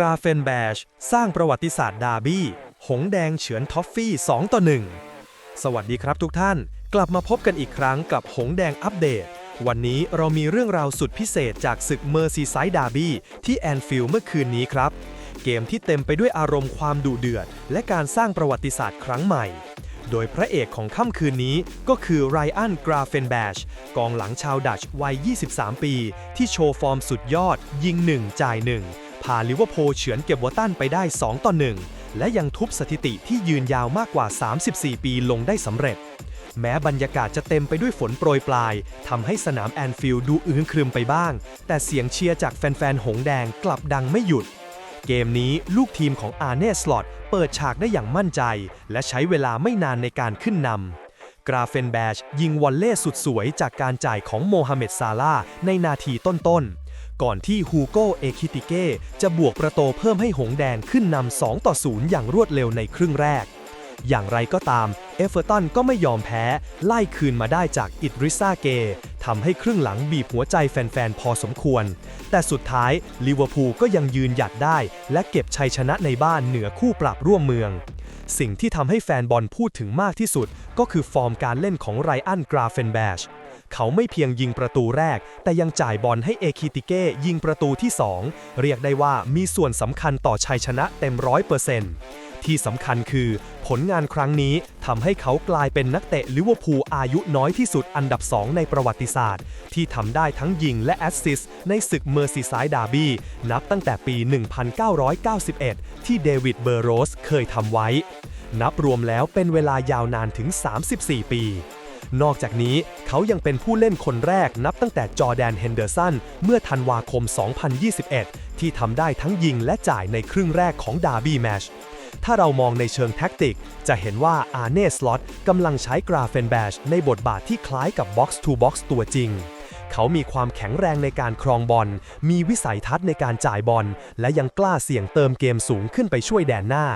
กราเฟนแบช สร้างประวัติศาสตร์ดาร์บี้ หงแดงเฉือนท็อฟฟี่ 2 ต่อ 1 สวัสดีครับทุกท่าน กลับมาพบกันอีกครั้งกับหงแดงอัปเดต วันนี้เรามีเรื่องราวสุดพิเศษจากศึกเมอร์ซีไซด์ดาร์บี้ที่แอนฟิลด์เมื่อคืนนี้ครับ เกมที่เต็มไปด้วยอารมณ์ความดุเดือด และการสร้างประวัติศาสตร์ครั้งใหม่ โดยพระเอกของค่ำคืนนี้ก็คือไรอันกราเฟนแบชกองหลังชาวดัตช์วัย 23 ปี ที่โชว์ฟอร์มสุดยอด ยิง 1 จ่าย 1 พาลิเวอร์พูลเฉือนเก็บวอตันไปได้ 2 ต่อ 1 และยังทุบสถิติที่ยืนยาวมากกว่า 34 ปีลงได้สำเร็จ แม้บรรยากาศจะเต็มไปด้วยฝนโปรยปลายทำให้สนามแอนฟิลด์ดูอื้นครึมไปบ้าง แต่เสียงเชียร์จากแฟนๆ หงแดงกลับดังไม่หยุด เกมนี้ลูกทีมของอาร์เน่สลอตเปิดฉากได้อย่างมั่นใจ และใช้เวลาไม่นานในการขึ้นนำกราเฟนแบชยิงวอลเล่สุดสวยจากการจ่ายของโมฮัมเหม็ดซาลาในนาทีต้นๆ ก่อนที่ฮูโกเอคิติเก้จะบวกประตูเพิ่มให้หงแดงขึ้นนำ2ต่อ0อย่างรวดเร็วในครึ่งแรก อย่างไรก็ตาม เอเฟอร์ตันก็ไม่ยอมแพ้ ไล่คืนมาได้จากอิดริซาเกทำให้ครึ่งหลังบีบหัวใจแฟนๆ พอสมควร แต่สุดท้ายลิเวอร์พูลก็ยังยืนหยัดได้ และเก็บชัยชนะในบ้านเหนือคู่ปรับร่วมเมือง สิ่งที่ทำให้แฟนบอลพูดถึงมากที่สุด ก็คือฟอร์มการเล่นของไรอันกราเฟนแบช เขาไม่เพียงยิงประตูแรก แต่ยังจ่ายบอลให้เอคิติเก้ยิงประตูที่ 2 เรียกได้ว่ามีส่วนสำคัญต่อชัยชนะเต็มร้อยเปอร์เซ็นต์ที่สำคัญคือผลงานครั้งนี้ทำให้เขากลายเป็นนักเตะลิเวอร์พูลอายุน้อยที่สุดอันดับ 2 ในประวัติศาสตร์ ที่ทำได้ทั้งยิงและแอสซิสต์ในศึกเมอร์ซีไซด์ดาร์บี้นับตั้งแต่ปี 1991 ที่เดวิดเบอร์โรสเคยทำไว้ นับรวมแล้วเป็นเวลายาวนานถึง 34 ปี นอกจากนี้เขายังเป็นผู้เล่นคนแรกนับตั้งแต่จอแดนเฮนเดอร์สันเมื่อธันวาคม 2021 ที่ทำได้ทั้งยิงและจ่ายในครึ่งแรกของดาร์บี้แมชถ้าเรามองในเชิงแท็กติก จะเห็นว่าอาร์เน่สล็อตกำลังใช้กราเฟนแบชในบทบาทที่คล้ายกับบ็อกซ์ทูบ็อกซ์ตัวจริง เขามีความแข็งแรงในการครองบอล มีวิสัยทัศน์ในการจ่ายบอล และยังกล้าเสี่ยงเติมเกมสูงขึ้นไปช่วยแดนหน้า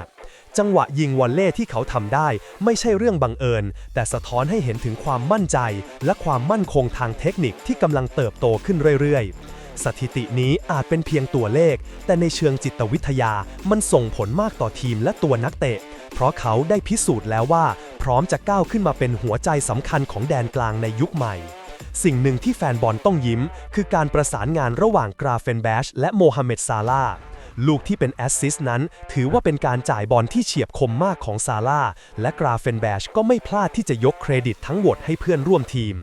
จังหวะยิงวอลเล่ที่เขาทำได้ ไม่ใช่เรื่องบังเอิญ แต่สะท้อนให้เห็นถึงความมั่นใจ และความมั่นคงทางเทคนิคที่กำลังเติบโตขึ้นเรื่อยๆ สถิตินี้อาจเป็นเพียงตัวเลข แต่ในเชิงจิตวิทยามันส่งผลมากต่อทีมและตัวนักเตะ เพราะเขาได้พิสูจน์แล้วว่า พร้อมจะก้าวขึ้นมาเป็นหัวใจสำคัญของแดนกลางในยุคใหม่สิ่งหนึ่งที่แฟนบอลต้องยิ้ม คือการประสานงานระหว่างกราเฟนแบชและโมฮัมเหม็ดซาลา ลูกที่เป็นแอสซิสต์นั้น ถือว่าเป็นการจ่ายบอลที่เฉียบคมมากของซาลาและกราเฟนแบชก็ไม่พลาดที่จะยกเครดิตทั้งหมดให้เพื่อนร่วมทีม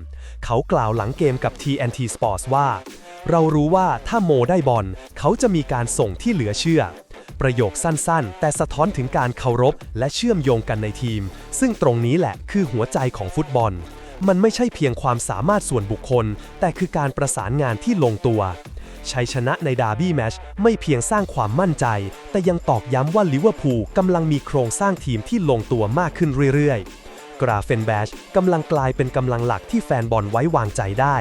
เขากล่าวหลังเกมกับ TNT Sports ว่า เรารู้ว่าถ้าโมได้บอล เขาจะมีการส่งที่เหลือเชื่อ ประโยคสั้นๆ แต่สะท้อนถึงการเคารพและเชื่อมโยงกันในทีม ซึ่งตรงนี้แหละคือหัวใจของฟุตบอล มันไม่ใช่เพียงความสามารถส่วนบุคคล แต่คือการประสานงานที่ลงตัว ชัยชนะในดาร์บี้แมชไม่เพียงสร้างความมั่นใจ แต่ยังตอกย้ำว่าลิเวอร์พูลกำลังมีโครงสร้างทีมที่ลงตัวมากขึ้นเรื่อยๆ กราเฟนแบชกำลังกลายเป็นกำลังหลักที่แฟนบอลไว้วางใจได้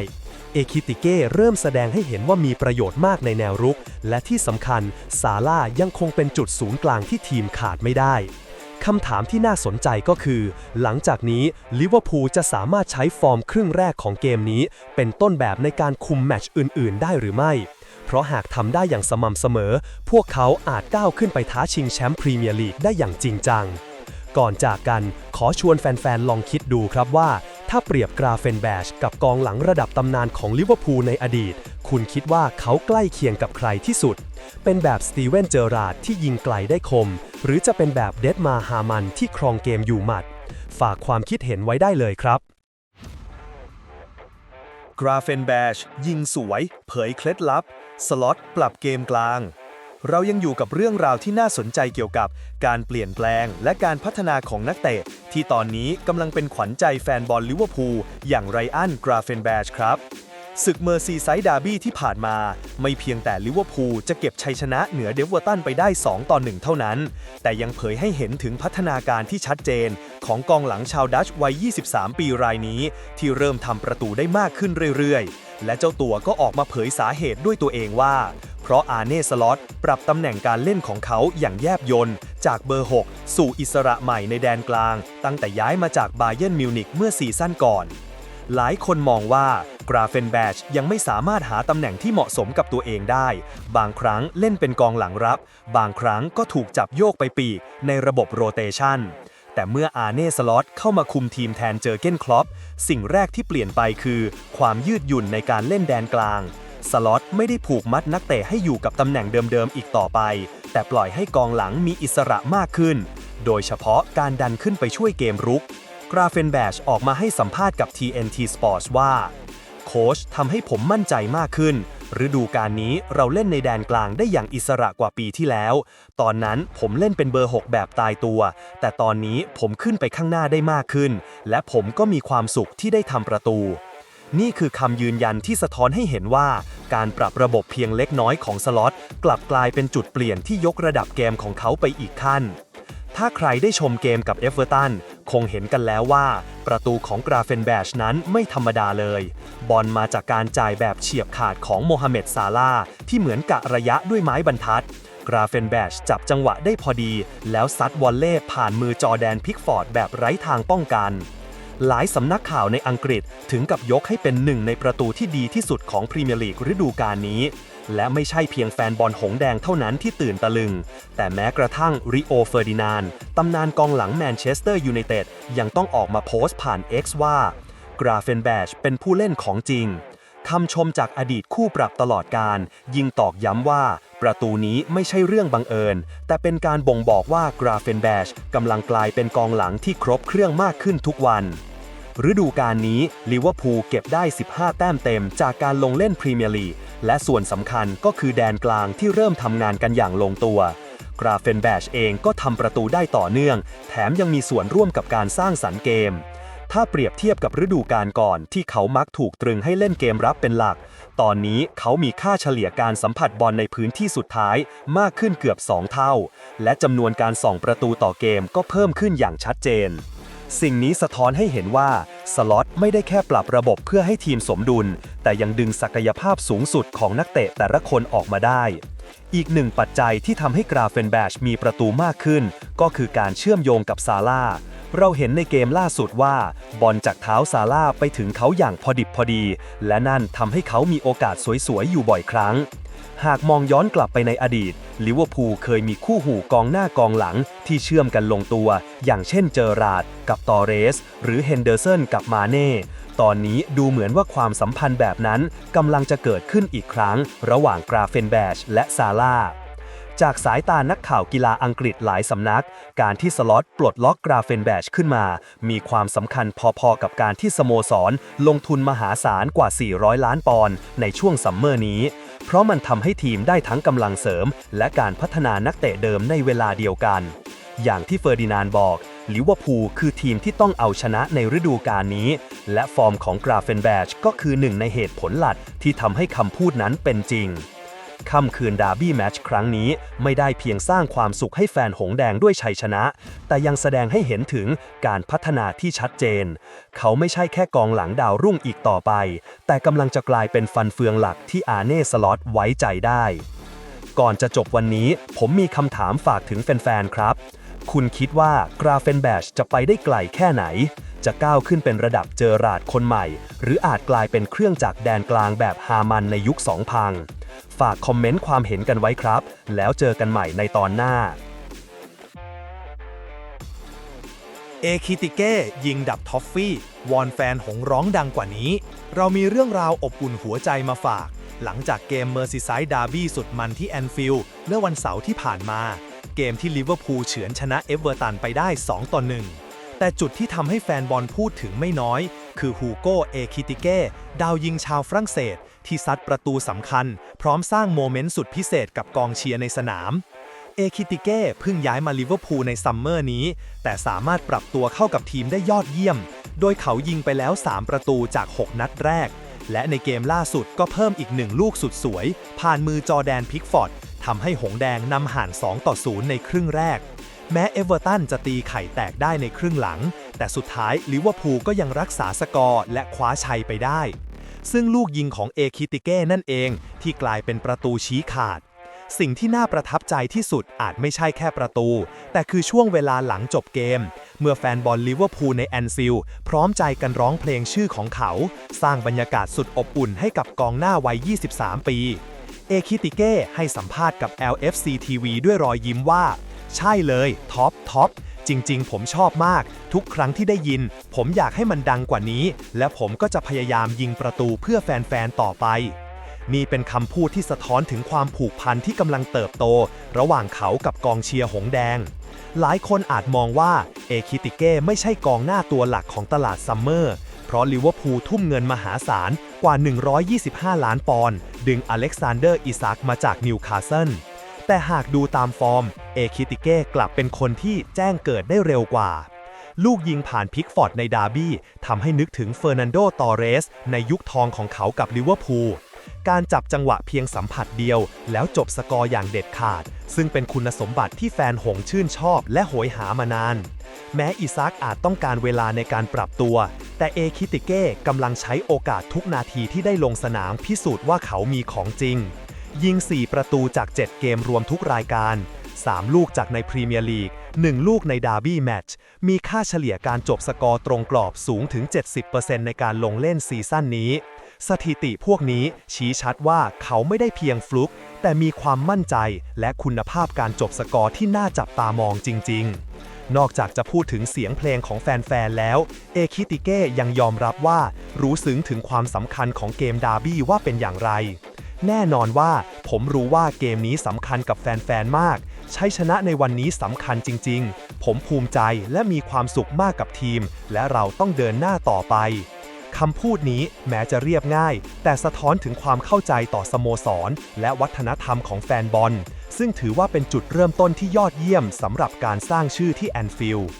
เอคิติเก้เริ่มแสดงให้เห็นว่ามีประโยชน์มากในแนวรุก และที่สำคัญซาร่ายังคงเป็นจุดศูนย์กลางที่ทีมขาดไม่ได้ คำถามที่น่าสนใจก็คือ หลังจากนี้ลิเวอร์พูลจะสามารถใช้ฟอร์มครึ่งแรกของเกมนี้ เป็นต้นแบบในการคุมแมตช์อื่น ๆ ได้หรือไม่ เพราะหากทำได้อย่างสม่ำเสมอ พวกเขาอาจก้าวขึ้นไปท้าชิงแชมป์พรีเมียร์ลีกได้อย่างจริงจัง ก่อนจากกันขอชวนแฟนๆ ลองคิดดูครับว่า ถ้าเปรียบกราเฟนแบชกับกองหลังระดับตำนานของลิเวอร์พูลในอดีต คุณคิดว่าเขาใกล้เคียงกับใครที่สุด เป็นแบบสตีเวนเจอราร์ดที่ยิงไกลได้คม หรือจะเป็นแบบเดดมาฮามันที่ครองเกมอยู่หมัด ฝากความคิดเห็นไว้ได้เลยครับกราเฟนแบชยิงสวย เผยเคล็ดลับ สล็อตปรับเกมกลาง เรายังอยู่กับเรื่องราวที่น่าสนใจเกี่ยวกับการเปลี่ยนแปลงและการพัฒนาของนักเตะ ที่ตอนนี้กำลังเป็นขวัญใจแฟนบอลลิเวอร์พูลอย่างไรอันกราเฟนแบชครับศึกเมอร์ซีไซด์ดาร์บี้ที่ผ่านมา ไม่เพียงแต่ลิเวอร์พูลจะเก็บชัยชนะเหนือเดเวอร์ตันไปได้ 2 ต่อ 1 เท่านั้น แต่ยังเผยให้เห็นถึงพัฒนาการที่ชัดเจน ของกองหลังชาวดัชวัย 23 ปีรายนี้ ที่เริ่มทำประตูได้มากขึ้นเรื่อยๆ และเจ้าตัวก็ออกมาเผยสาเหตุด้วยตัวเองว่า เพราะอาเน่สล็อตปรับตำแหน่งการเล่นของเขาอย่างแยบยลจากเบอร์ 6 สู่อิสระใหม่ในแดนกลาง ตั้งแต่ย้ายมาจากบาเยิร์นมิวนิกเมื่อซีซั่นก่อน หลายคนมองว่ากราเฟนแบชยังไม่สามารถหาตำแหน่งที่เหมาะสมกับตัวเองได้ บางครั้งเล่นเป็นกองหลังรับ บางครั้งก็ถูกจับโยกไปปีกในระบบโรเตชัน แต่เมื่ออาเน่สล็อตเข้ามาคุมทีมแทนเจอเก้นคลอปสิ่งแรกที่เปลี่ยนไปคือความยืดหยุ่นในการเล่นแดนกลาง สล็อตไม่ได้ผูกมัดนักเตะให้อยู่กับตำแหน่งเดิมๆอีกต่อไป แต่ปล่อยให้กองหลังมีอิสระมากขึ้น โดยเฉพาะการดันขึ้นไปช่วยเกมรุกกราเฟนแบชออกมาให้สัมภาษณ์กับ TNT Sports ว่า โค้ชทำให้ผมมั่นใจมากขึ้น ฤดูกาลนี้เราเล่นในแดนกลางได้อย่างอิสระกว่าปีที่แล้ว ตอนนั้นผมเล่นเป็นเบอร์ 6 แบบตายตัว แต่ตอนนี้ผมขึ้นไปข้างหน้าได้มากขึ้น และผมก็มีความสุขที่ได้ทำประตู นี่คือคำยืนยันที่สะท้อนให้เห็นว่า การปรับระบบเพียงเล็กน้อยของสล็อตกลับกลายเป็นจุดเปลี่ยนที่ยกระดับเกมของเขาไปอีกขั้น ถ้าใครได้ชมเกมกับเอฟเวอร์ตันคงเห็นกันแล้วว่า ประตูของกราเฟนแบชนั้นไม่ธรรมดาเลย บอลมาจากการจ่ายแบบเฉียบขาดของโมฮัมเหม็ดซาลาที่เหมือนกะระยะด้วยไม้บรรทัด กราเฟนแบชจับจังหวะได้พอดี แล้วซัดวอลเล่ผ่านมือจอแดนพิกฟอร์ดแบบไร้ทางป้องกัน หลายสำนักข่าวในอังกฤษถึงกับยกให้เป็นหนึ่งในประตูที่ดีที่สุดของพรีเมียร์ลีกฤดูกาลนี้ และไม่ใช่เพียงแฟนบอลหงแดงเท่านั้นที่ตื่นตะลึง แต่แม้กระทั่งริโอเฟอร์ดินานด์ตำนานกองหลังแมนเชสเตอร์ยูไนเต็ดยังต้องออกมาโพสต์ผ่าน X ว่ากราเฟนแบชเป็นผู้เล่นของจริงคำชมจากอดีตคู่ปรับตลอดการ ยิงตอกย้ำว่า ประตูนี้ไม่ใช่เรื่องบังเอิญ แต่เป็นการบ่งบอกว่ากราเฟนแบชกำลังกลายเป็นกองหลังที่ครบเครื่องมากขึ้นทุกวัน ฤดูกาลนี้ลิเวอร์พูลเก็บได้ 15 แต้มเต็มจากการลงเล่นพรีเมียร์ลีกและส่วนสำคัญก็คือแดนกลางที่เริ่มทำงานกันอย่างลงตัว กราเฟนแบชเองก็ทำประตูได้ต่อเนื่อง แถมยังมีส่วนร่วมกับการสร้างสรรค์เกม ถ้าเปรียบเทียบกับฤดูกาลก่อนที่เขามักถูกตรึงให้เล่นเกมรับเป็นหลัก ตอนนี้เขามีค่าเฉลี่ยการสัมผัสบอลในพื้นที่สุดท้ายมากขึ้นเกือบ 2 เท่า และจำนวนการส่องประตูต่อเกมก็เพิ่มขึ้นอย่างชัดเจน สิ่งนี้สะท้อนให้เห็นว่าสล็อตไม่ได้แค่ปรับระบบเพื่อให้ทีมสมดุล แต่ยังดึงศักยภาพสูงสุดของนักเตะแต่ละคนออกมาได้ อีกหนึ่งปัจจัยที่ทำให้กราเฟนแบชมีประตูมากขึ้น ก็คือการเชื่อมโยงกับซาร่าเราเห็นในเกมล่าสุดว่า บอลจากเท้าซาร่าไปถึงเขาอย่างพอดิบพอดี และนั่นทำให้เขามีโอกาสสวยๆอยู่บ่อยครั้ง หากมองย้อนกลับไปในอดีต ลิเวอร์พูลเคยมีคู่หูกองหน้ากองหลังที่เชื่อมกันลงตัว อย่างเช่นเจอราร์ดกับตอเรส หรือเฮนเดอร์สันกับมาเน่ ตอนนี้ดูเหมือนว่าความสัมพันธ์แบบนั้นกำลังจะเกิดขึ้นอีกครั้ง ระหว่างกราเฟนแบชและซาร่าจากสายตานักข่าวกีฬาอังกฤษหลายสำนัก การที่สล็อตปลดล็อกกราเฟนแบชขึ้นมา มีความสำคัญพอๆกับการที่สโมสร ลงทุนมหาศาลกว่า 400 ล้านปอนด์ในช่วงซัมเมอร์นี้ เพราะมันทำให้ทีมได้ทั้งกำลังเสริม และการพัฒนานักเตะเดิมในเวลาเดียวกัน อย่างที่เฟอร์ดินานบอกลิเวอร์พูลคือทีมที่ต้องเอาชนะในฤดูกาลนี้ และฟอร์มของกราเฟนแบชก็คือหนึ่งในเหตุผลหลักที่ทำให้คำพูดนั้นเป็นจริง ค่ำคืนดาร์บี้แมตช์ครั้งนี้ไม่ได้เพียงสร้างความสุขให้แฟนหงแดงด้วยชัยชนะ แต่ยังแสดงให้เห็นถึงการพัฒนาที่ชัดเจน เขาไม่ใช่แค่กองหลังดาวรุ่งอีกต่อไป แต่กำลังจะกลายเป็นฟันเฟืองหลักที่อาเน่สล็อตไว้ใจได้ ก่อนจะจบวันนี้ผมมีคำถามฝากถึงแฟนๆครับ คุณคิดว่ากราเฟนแบชจะไปได้ไกลแค่ไหนจะก้าวขึ้นเป็นระดับเจอราดคนใหม่ หรืออาจกลายเป็นเครื่องจักรแดนกลางแบบฮามันในยุคสองพัง ฝากคอมเมนต์ความเห็นกันไว้ครับ แล้วเจอกันใหม่ในตอนหน้า เอคิติเก้ยิงดับท็อฟฟี่ วอนแฟนหงร้องดังกว่านี้ เรามีเรื่องราวอบอุ่นหัวใจมาฝาก หลังจากเกมเมอร์ซิไซด์ดาร์บี้สุดมันที่แอนฟิลด์เมื่อวันเสาร์ที่ผ่านมา เกมที่ลิเวอร์พูลเฉือนชนะเอเวอร์ตันไปได้ 2 ต่อ 1 แต่จุดที่ทำให้แฟนบอลพูดถึงไม่น้อย คือฮูโกเอคิติเก้ดาวยิงชาวฝรั่งเศส ที่ซัดประตูสำคัญ ร้อมสร้างโมเมนต์สุดพิเศษกับกองเชียร์ในสนาม เอคิติเก้เพิ่งย้ายมาลิเวอร์พูลในซัมเมอร์นี้ แต่สามารถปรับตัวเข้ากับทีมได้ยอดเยี่ยม โดยเขายิงไปแล้ว 3 ประตูจาก 6 นัดแรก และในเกมล่าสุดก็เพิ่มอีกหนึ่งลูกสุดสวย ผ่านมือจอแดนพิกฟอร์ดทำให้หงแดงนำห่าง2ต่อ 0 ในครึ่งแรก แม้เอเวอร์ตันจะตีไข่แตกได้ในครึ่งหลัง แต่สุดท้ายลิเวอร์พูลก็ยังรักษาสกอร์และคว้าชัยไปได้ ซึ่งลูกยิงของเอคิติเก้นั่นเองที่กลายเป็นประตูชี้ขาด สิ่งที่น่าประทับใจที่สุดอาจไม่ใช่แค่ประตู แต่คือช่วงเวลาหลังจบเกม เมื่อแฟนบอลลิเวอร์พูลในแอนฟิลพร้อมใจกันร้องเพลงชื่อของเขา สร้างบรรยากาศสุดอบอุ่นให้กับกองหน้าวัย 23 ปีเอคิติเก้ให้สัมภาษณ์กับ LFC TV ด้วยรอยยิ้มว่า ใช่เลย ท็อปท็อป จริงๆ ผมชอบมาก ทุกครั้งที่ได้ยิน ผมอยากให้มันดังกว่านี้ และผมก็จะพยายามยิงประตูเพื่อแฟนๆ ต่อไป นี่เป็นคำพูดที่สะท้อนถึงความผูกพันที่กำลังเติบโต ระหว่างเขากับกองเชียร์หงแดง หลายคนอาจมองว่าเอคิติเก้ไม่ใช่กองหน้าตัวหลักของตลาดซัมเมอร์ เพราะลิเวอร์พูลทุ่มเงินมหาศาลกว่า 125 ล้านปอนด์ดึงอเล็กซานเดอร์อิซักมาจากนิวคาสเซิลแต่หากดูตามฟอร์ม เอคิติเก้กลับเป็นคนที่แจ้งเกิดได้เร็วกว่า ลูกยิงผ่านพิกฟอร์ดในดาร์บี้ทำให้นึกถึงเฟอร์นันโด ตอเรส ในยุคทองของเขากับลิเวอร์พูลการจับจังหวะเพียงสัมผัสเดียว แล้วจบสกอร์อย่างเด็ดขาด ซึ่งเป็นคุณสมบัติที่แฟนหงชื่นชอบและโหยหามานาน แม้อิซักอาจต้องการเวลาในการปรับตัว แต่เอคิติเก้กำลังใช้โอกาสทุกนาทีที่ได้ลงสนามพิสูจน์ว่าเขามีของจริง ยิง 4 ประตูจาก 7 เกมรวมทุกรายการ 3 ลูกจากในพรีเมียร์ลีก 1 ลูกในดาร์บี้แมตช์ มีค่าเฉลี่ยการจบสกอร์ตรงกรอบสูงถึง 70%ในการลงเล่นซีซั่นนี้ สถิติพวกนี้ชี้ชัดว่าเขาไม่ได้เพียงฟลุก แต่มีความมั่นใจและคุณภาพการจบสกอร์ที่น่าจับตามองจริง ๆ นอกจากจะพูดถึงเสียงเพลงของแฟน ๆ แล้ว เอคิติเก้ยังยอมรับว่ารู้ซึ้งถึงความสำคัญของเกมดาร์บี้ว่าเป็นอย่างไรแน่นอนว่าผมรู้ว่าเกมนี้สำคัญกับแฟน ๆ มาก ชัยชนะในวันนี้สำคัญจริง ๆ ผมภูมิใจและมีความสุขมากกับทีม และเราต้องเดินหน้าต่อไปคำพูดนี้แม้จะเรียบง่าย แต่สะท้อนถึงความเข้าใจต่อสโมสร และวัฒนธรรมของแฟนบอล ซึ่งถือว่าเป็นจุดเริ่มต้นที่ยอดเยี่ยมสำหรับการสร้างชื่อที่แอนฟิลด์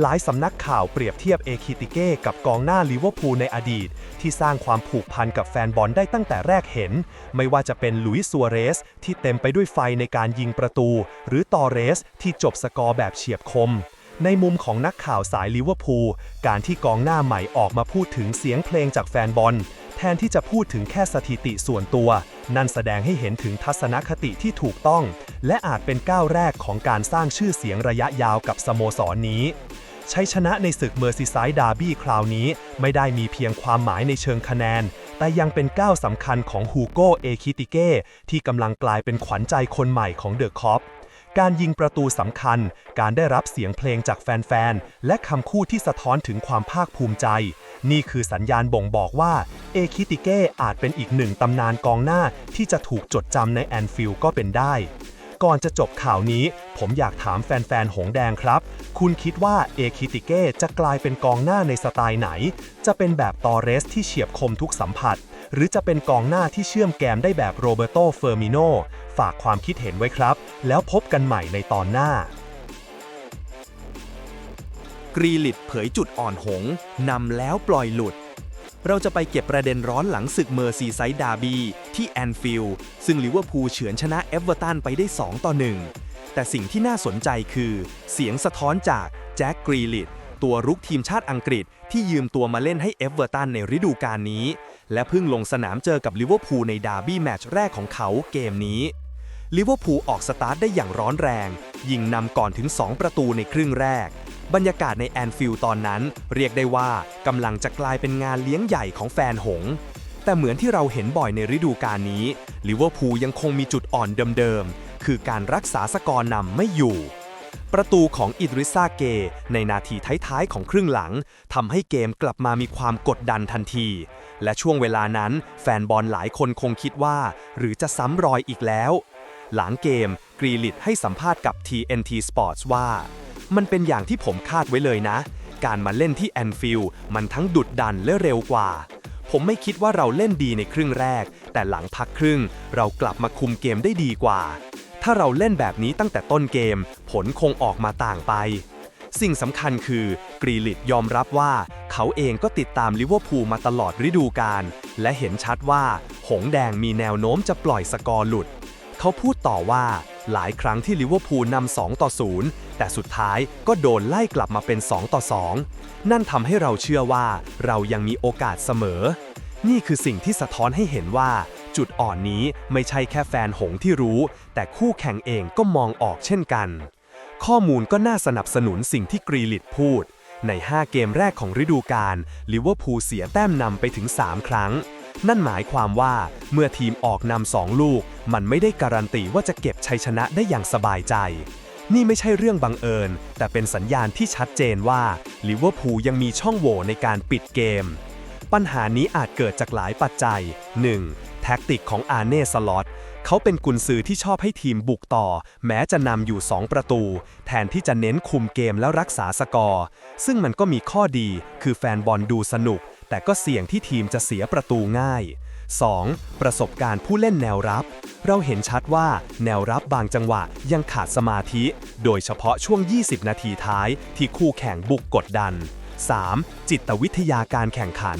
หลายสำนักข่าวเปรียบเทียบเอคิติเก้กับกองหน้าลิเวอร์พูลในอดีต ที่สร้างความผูกพันกับแฟนบอลได้ตั้งแต่แรกเห็น ไม่ว่าจะเป็นลุยส์ซัวเรส ที่เต็มไปด้วยไฟในการยิงประตู หรือตอเรส ที่จบสกอร์แบบเฉียบคม ในมุมของนักข่าวสายลิเวอร์พูลการที่กองหน้าใหม่ออกมาพูดถึงเสียงเพลงจากแฟนบอลแทนที่จะพูดถึงแค่สถิติส่วนตัว นั่นแสดงให้เห็นถึงทัศนคติที่ถูกต้อง และอาจเป็นก้าวแรกของการสร้างชื่อเสียงระยะยาวกับสโมสรนนี้ ชัยชนะในศึกเมอร์ซีไซด์ดาร์บี้คราวนี้ไม่ได้มีเพียงความหมายในเชิงคะแนน แต่ยังเป็นก้าวสำคัญของฮูโกเอคิติเก้ที่กำลังกลายเป็นขวัญใจคนใหม่ของเดอะคอปการยิงประตูสำคัญ การได้รับเสียงเพลงจากแฟนๆ และคำพูดที่สะท้อนถึงความภาคภูมิใจ นี่คือสัญญาณบ่งบอกว่า เอคิติเก้อาจเป็นอีกหนึ่งตำนานกองหน้าที่จะถูกจดจำในแอนฟิลด์ก็เป็นได้ ก่อนจะจบข่าวนี้ ผมอยากถามแฟนๆ หงแดงครับ คุณคิดว่าเอคิติเก้จะกลายเป็นกองหน้าในสไตล์ไหน จะเป็นแบบตอเรสที่เฉียบคมทุกสัมผัส หรือจะเป็นกองหน้าที่เชื่อมแกมได้แบบโรเบโตเฟอร์มิโนฝากความคิดเห็นไว้ครับ แล้วพบกันใหม่ในตอนหน้ากรีลิตเผยจุดอ่อนหงนำแล้วปล่อยหลุด เราจะไปเก็บประเด็นร้อนหลังศึกเมอร์ซีไซด์ดาร์บีที่แอนฟิลด์ซึ่งลิเวอร์พูลเฉือนชนะเอเวอร์ตันไปได้ 2 ต่อ 1 แต่สิ่งที่น่าสนใจคือ เสียงสะท้อนจากแจ็คกรีลิตตัวรุกทีมชาติอังกฤษที่ยืมตัวมาเล่นให้เอเวอร์ตันในฤดูกาลนี้ และเพิ่งลงสนามเจอกับลิเวอร์พูลในดาร์บี้แมตช์แรกของเขาเกมนี้ลิเวอร์พูลออกสตาร์ทได้อย่างร้อนแรง ยิงนำก่อนถึง 2 ประตูในครึ่งแรก บรรยากาศในแอนฟิลด์ตอนนั้น เรียกได้ว่ากำลังจะกลายเป็นงานเลี้ยงใหญ่ของแฟนหง แต่เหมือนที่เราเห็นบ่อยในฤดูกาลนี้ลิเวอร์พูลยังคงมีจุดอ่อนเดิมๆ คือการรักษาสกอร์นำไม่อยู่ ประตูของอิดริซาเก ในนาทีท้ายๆ ของครึ่งหลังทำให้เกมกลับมามีความกดดันทันที และช่วงเวลานั้น แฟนบอลหลายคนคงคิดว่า หรือจะซ้ำรอยอีกแล้ว หลังเกมกรีลิตให้สัมภาษณ์กับ TNT Sports ว่า มันเป็นอย่างที่ผมคาดไว้เลยนะ การมาเล่นที่แอนฟิลด์มันทั้งดุดดันและเร็วกว่า ผมไม่คิดว่าเราเล่นดีในครึ่งแรก แต่หลังพักครึ่ง เรากลับมาคุมเกมได้ดีกว่า ถ้าเราเล่นแบบนี้ตั้งแต่ต้นเกม ผลคงออกมาต่างไป สิ่งสำคัญคือกรีลิตยอมรับว่า เขาเองก็ติดตามลิเวอร์พูลมาตลอดฤดูกาลและเห็นชัดว่า หงแดงมีแนวโน้มจะปล่อยสกอร์หลุด เขาพูดต่อว่าหลายครั้งที่ลิเวอร์พูลนำ2ต่อ 0 แต่สุดท้ายก็โดนไล่กลับมาเป็น 2 ต่อ 2 นั่นทำให้เราเชื่อว่าเรายังมีโอกาสเสมอ นี่คือสิ่งที่สะท้อนให้เห็นว่า จุดอ่อนนี้ไม่ใช่แค่แฟนหงที่รู้ แต่คู่แข่งเองก็มองออกเช่นกัน ข้อมูลก็น่าสนับสนุนสิ่งที่กรีลิตพูด ใน 5 เกมแรกของฤดูกาลลิเวอร์พูลเสียแต้มนำไปถึง 3 ครั้ง นั่นหมายความว่าเมื่อทีมออกนำสองลูก มันไม่ได้การันตีว่าจะเก็บชัยชนะได้อย่างสบายใจ นี่ไม่ใช่เรื่องบังเอิญ แต่เป็นสัญญาณที่ชัดเจนว่าลิเวอร์พูลยังมีช่องโหว่ในการปิดเกม ปัญหานี้อาจเกิดจากหลายปัจจัย 1. แท็กติกของอาร์เน่สล็อตเขาเป็นกุนซือที่ชอบให้ทีมบุกต่อ แม้จะนำอยู่ 2 ประตู แทนที่จะเน้นคุมเกมแล้วรักษาสกอร์ ซึ่งมันก็มีข้อดีคือแฟนบอลดูสนุก แต่ก็เสี่ยงที่ทีมจะเสียประตูง่าย 2. ประสบการณ์ผู้เล่นแนวรับ เราเห็นชัดว่าแนวรับบางจังหวะยังขาดสมาธิ โดยเฉพาะช่วง 20 นาทีท้ายที่คู่แข่งบุกกดดัน 3. จิตวิทยาการแข่งขัน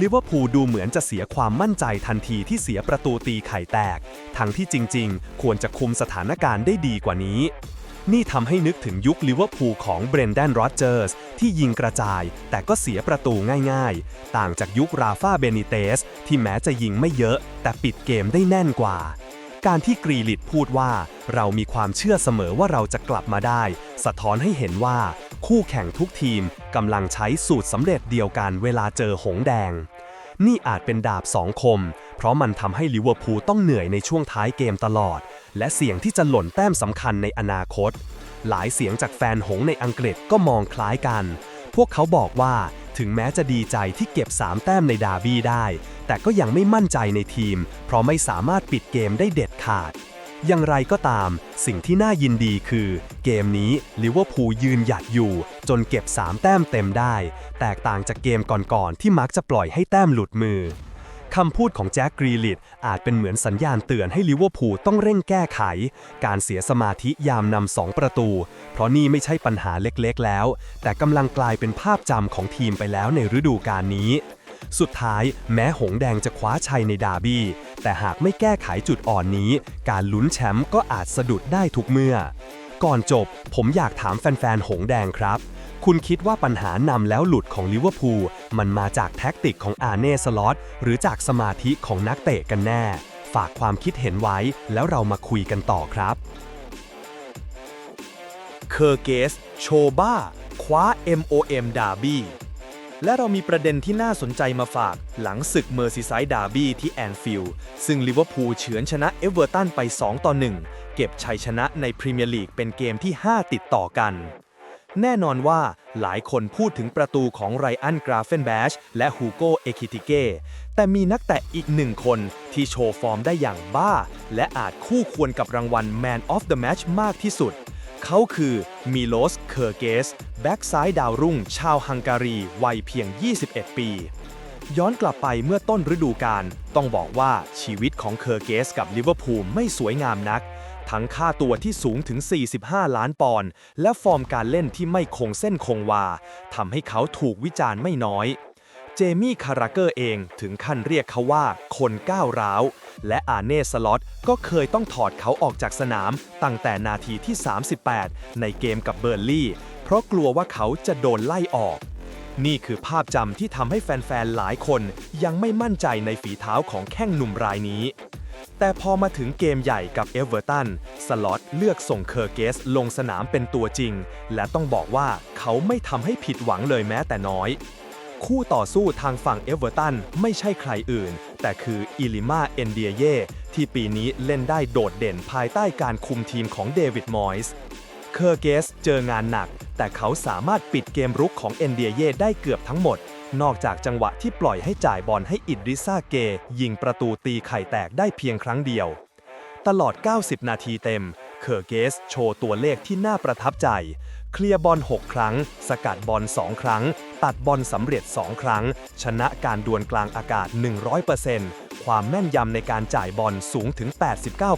ลิเวอร์พูลดูเหมือนจะเสียความมั่นใจทันทีที่เสียประตูตีไข่แตก ทั้งที่จริง ๆ ควรจะคุมสถานการณ์ได้ดีกว่านี้ นี่ทำให้นึกถึงยุคลิเวอร์พูลของเบรนแดนโรเจอร์สที่ยิงกระจาย แต่ก็เสียประตูง่ายๆ ต่างจากยุคราฟาเบนิเตส ที่แม้จะยิงไม่เยอะ แต่ปิดเกมได้แน่นกว่า การที่กรีลิตพูดว่า เรามีความเชื่อเสมอว่าเราจะกลับมาได้ สะท้อนให้เห็นว่า คู่แข่งทุกทีมกำลังใช้สูตรสำเร็จเดียวกันเวลาเจอหงแดง นี่อาจเป็นดาบสองคม เพราะมันทำให้ลิเวอร์พูลต้องเหนื่อยในช่วงท้ายเกมตลอด และเสียงที่จะหล่นแต้มสำคัญในอนาคต หลายเสียงจากแฟนหงในอังกฤษก็มองคล้ายกัน พวกเขาบอกว่าถึงแม้จะดีใจที่เก็บ 3 แต้มในดาร์บี้ได้ แต่ก็ยังไม่มั่นใจในทีม เพราะไม่สามารถปิดเกมได้เด็ดขาด อย่างไรก็ตาม สิ่งที่น่ายินดีคือ เกมนี้ลิเวอร์พูลยืนหยัดอยู่ จนเก็บ 3 แต้มเต็มได้ แตกต่างจากเกมก่อนๆที่มักจะปล่อยให้แต้มหลุดมือ คำพูดของแจ็คกรีลิตอาจเป็นเหมือนสัญญาณเตือนให้ลิเวอร์พูลต้องเร่งแก้ไข การเสียสมาธิยามนำสองประตู เพราะนี่ไม่ใช่ปัญหาเล็กๆแล้ว แต่กำลังกลายเป็นภาพจำของทีมไปแล้วในฤดูกาลนี้ สุดท้ายแม้หงแดงจะคว้าชัยในดาร์บี้ แต่หากไม่แก้ไขจุดอ่อนนี้ การลุ้นแชมป์ก็อาจสะดุดได้ทุกเมื่อ ก่อนจบผมอยากถามแฟนๆหงแดงครับ คุณคิดว่าปัญหานำแล้วหลุดของลิเวอร์พูลมันมาจากแท็กติกของอาเน่สล็อตหรือจากสมาธิของนักเตะกันแน่ ฝากความคิดเห็นไว้แล้วเรามาคุยกันต่อครับเคอร์เกส โชบ้า คว้า MOM ดาร์บี้และเรามีประเด็นที่น่าสนใจมาฝากหลังศึกเมอร์ซีไซด์ดาร์บี้ที่แอนฟิลด์ซึ่งลิเวอร์พูลเฉือนชนะเอเวอร์ตันไป 2 ต่อ 1 เก็บชัยชนะในพรีเมียร์ลีกเป็นเกมที่ 5 ติดต่อกัน แน่นอนว่าหลายคนพูดถึงประตูของไรอันกราเฟนแบชและฮูโกเอคิติเกแต่มีนักแตะอีกหนึ่งคนที่โชว์ฟอร์มได้อย่างบ้า และอาจคู่ควรกับรางวัล Man of the Match มากที่สุด เขาคือมิโลส เคอร์เกส แบ็กซ้ายดาวรุ่ง ชาวฮังการี วัยเพียง 21 ปี ย้อนกลับไปเมื่อต้นฤดูกาลต้องบอกว่าชีวิตของเคอร์เกสกับลิเวอร์พูลไม่สวยงามนัก ทั้งค่าตัวที่สูงถึง 45 ล้านปอนด์และฟอร์มการเล่นที่ไม่คงเส้นคงวาทำให้เขาถูกวิจารณ์ไม่น้อย เจมี่คาราเกอร์เองถึงขั้นเรียกเขาว่าคนก้าวร้าว และอาเน่สล็อตก็เคยต้องถอดเขาออกจากสนามตั้งแต่นาทีที่ 38 ในเกมกับเบอร์ลี่ เพราะกลัวว่าเขาจะโดนไล่ออกนี่คือภาพจำที่ทำให้แฟน ๆ หลายคนยังไม่มั่นใจในฝีเท้าของแข้งหนุ่มรายนี้ แต่พอมาถึงเกมใหญ่กับเอเวอร์ตัน สล็อตเลือกส่งเคอร์เกสลงสนามเป็นตัวจริง และต้องบอกว่าเขาไม่ทำให้ผิดหวังเลยแม้แต่น้อย คู่ต่อสู้ทางฝั่งเอเวอร์ตันไม่ใช่ใครอื่น แต่คืออิลิมาเอนเดียเย่ที่ปีนี้เล่นได้โดดเด่นภายใต้การคุมทีมของเดวิดมอยส์เคอร์เกสเจองานหนัก แต่เขาสามารถปิดเกมรุกของเอนเดียเย่ได้เกือบทั้งหมด นอกจากจังหวะที่ปล่อยให้จ่ายบอลให้อิดริซาเก ยิงประตูตีไข่แตกได้เพียงครั้งเดียว ตลอด 90 นาทีเต็ม เคอร์เกสโชว์ตัวเลขที่น่าประทับใจ เคลียร์บอล 6 ครั้ง สกัดบอล 2 ครั้ง ตัดบอลสำเร็จ 2 ครั้ง ชนะการดวลกลางอากาศ 100%ความแม่นยำในการจ่ายบอลสูงถึง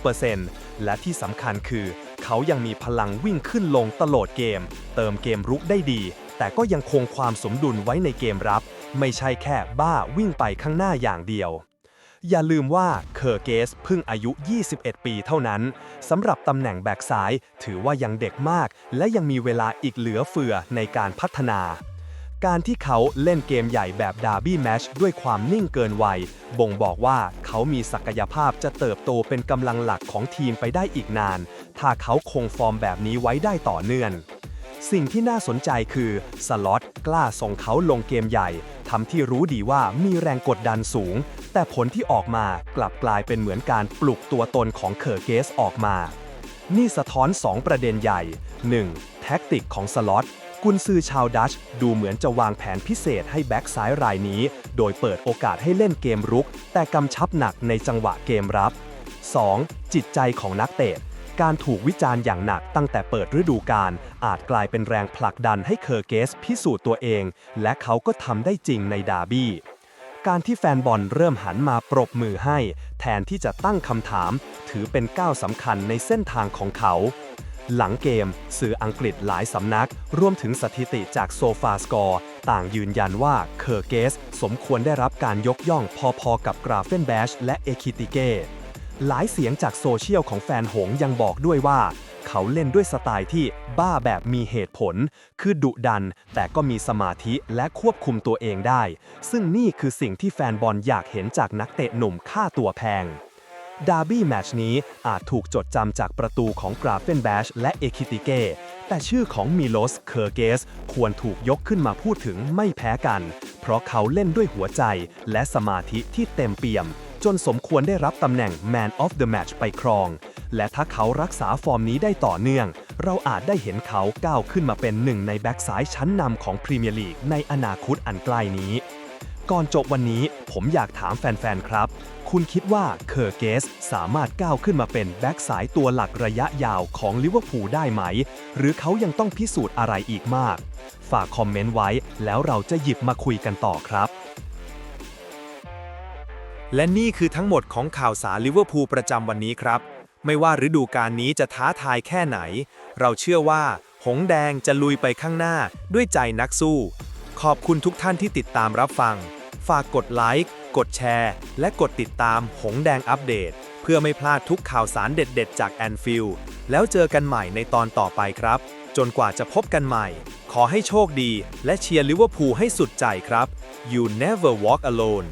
89%และที่สำคัญคือ เขายังมีพลังวิ่งขึ้นลงตลอดเกม เติมเกมรุกได้ดี แต่ก็ยังคงความสมดุลไว้ในเกมรับ ไม่ใช่แค่บ้าวิ่งไปข้างหน้าอย่างเดียว อย่าลืมว่าเคอร์เกสเพิ่งอายุ 21 ปีเท่านั้นสำหรับตำแหน่งแบ็กซ้ายถือว่ายังเด็กมาก และยังมีเวลาอีกเหลือเฟือในการพัฒนาการที่เขาเล่นเกมใหญ่แบบดาร์บี้แมชด้วยความนิ่งเกินวัย บ่งบอกว่าเขามีศักยภาพจะเติบโตเป็นกำลังหลักของทีมไปได้อีกนาน ถ้าเขาคงฟอร์มแบบนี้ไว้ได้ต่อเนื่อง สิ่งที่น่าสนใจคือสล็อตกล้าส่งเขาลงเกมใหญ่ทำที่รู้ดีว่ามีแรงกดดันสูง แต่ผลที่ออกมากลับกลายเป็นเหมือนการปลุกตัวตนของเคอร์เกสออกมา นี่สะท้อน 2 ประเด็นใหญ่ 1. แท็กติกของสล็อตกุนซือชาวดัชดูเหมือนจะวางแผนพิเศษให้แบ็กซ้ายรายนี้ โดยเปิดโอกาสให้เล่นเกมรุก แต่กำชับหนักในจังหวะเกมรับ 2. จิตใจของนักเตะ การถูกวิจารณ์อย่างหนักตั้งแต่เปิดฤดูกาลอาจกลายเป็นแรงผลักดันให้เคอร์เกสพิสูจน์ตัวเอง และเขาก็ทำได้จริงในดาร์บี้ การที่แฟนบอลเริ่มหันมาปรบมือให้ แทนที่จะตั้งคำถาม ถือเป็นก้าวสำคัญในเส้นทางของเขา หลังเกม สื่ออังกฤษหลายสำนัก รวมถึงสถิติจากโซฟาสกอร์ต่างยืนยันว่าเคอร์เกส สมควรได้รับการยกย่องพอๆกับกราเฟนแบชและเอคิติเก หลายเสียงจากโซเชียลของแฟนหงยังบอกด้วยว่า เขาเล่นด้วยสไตล์ที่บ้าแบบมีเหตุผล คือดุดัน แต่ก็มีสมาธิและควบคุมตัวเองได้ ซึ่งนี่คือสิ่งที่แฟนบอลอยากเห็นจากนักเตะหนุ่มค่าตัวแพงดาร์บี้แมชนี้อาจถูกจดจำจากประตูของกราเฟนแบชและเอคิติเกแต่ชื่อของมิโลส เคอร์เกส ควรถูกยกขึ้นมาพูดถึงไม่แพ้กัน เพราะเขาเล่นด้วยหัวใจและสมาธิที่เต็มเปี่ยม จนสมควรได้รับตำแหน่ง Man of the Match ไปครอง และถ้าเขารักษาฟอร์มนี้ได้ต่อเนื่อง เราอาจได้เห็นเขาก้าวขึ้นมาเป็นหนึ่งในแบ็กซ้ายชั้นนำของพรีเมียร์ลีกในอนาคตอันใกล้นี้ ก่อนจบวันนี้ผมอยากถามแฟนๆ ครับ คุณคิดว่าเคอร์เกสสามารถก้าวขึ้นมาเป็นแบ็กสายตัวหลักระยะยาวของลิเวอร์พูลได้ไหม หรือเขายังต้องพิสูจน์อะไรอีกมาก ฝากคอมเมนต์ไว้แล้วเราจะหยิบมาคุยกันต่อครับ และนี่คือทั้งหมดของข่าวสารลิเวอร์พูลประจำวันนี้ครับ ไม่ว่าฤดูกาลนี้จะท้าทายแค่ไหน เราเชื่อว่า หงแดงจะลุยไปข้างหน้าด้วยใจนักสู้ ขอบคุณทุกท่านที่ติดตามรับฟัง ฝากกดไลค์ กดแชร์ และกดติดตามหงแดงอัปเดต เพื่อไม่พลาดทุกข่าวสารเด็ด ๆ จากแอนฟิลแล้วเจอกันใหม่ในตอนต่อไปครับ จนกว่าจะพบกันใหม่ ขอให้โชคดี และเชียร์ลิเวอร์พูลให้สุดใจครับ You never walk alone